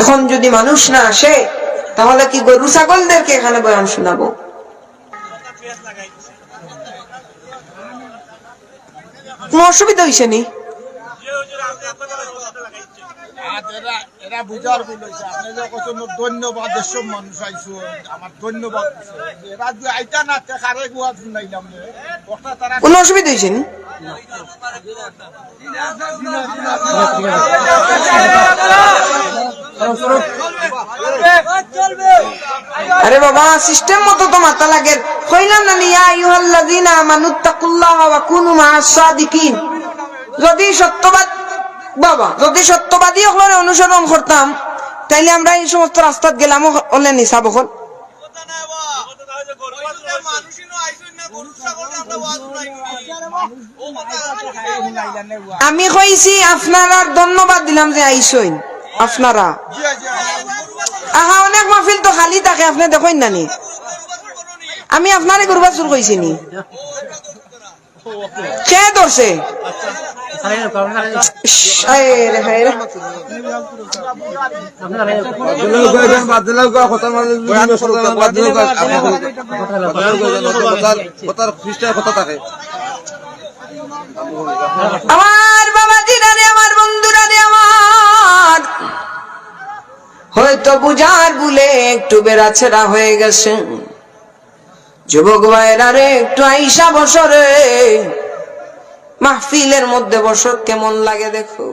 এখন যদি মানুষ না আসে তাহলে কি গরু ছাগলদেরকে এখানে বয়ান শোনাবো কোনো অসুবিধা হয়েছে নি ধন্যবাদ মানুষ আইসো আমার না কোনো অসুবিধা হয়েছে নি আরে বাবা সিস্টেম মতো তো মাথা লাগে কইলাম না ইয়া আইয়ুহাল্লাযীনা আমানুত্তাকুল্লাহা ওয়া কুনু মা'আস সাদিকিন। যদি সত্যবাদ, বাবা, যদি সত্যবাদী হলে অনুসরণ করতাম, তাইলে আমরা এই সমস্ত রাস্তাত গেলাম হলে নিসাব হল আমি কইছি, আপনারা ধন্যবাদ দিলাম যে আইসইন। আপনারা। আহা অনেক মাহফিল তো খালি থাকে আপনি দেখেন না নি? আমি আপনারে করবা চুর কইছি নি। কে ধরছে। আমার হয়তো বুঝার ভুলে একটু বেড়াছেড়া হয়ে গেছে। যুবক ভাইরা রে, একটু আইসা বসরে মাহফিলের মধ্যে বসর কেমন লাগে দেখো।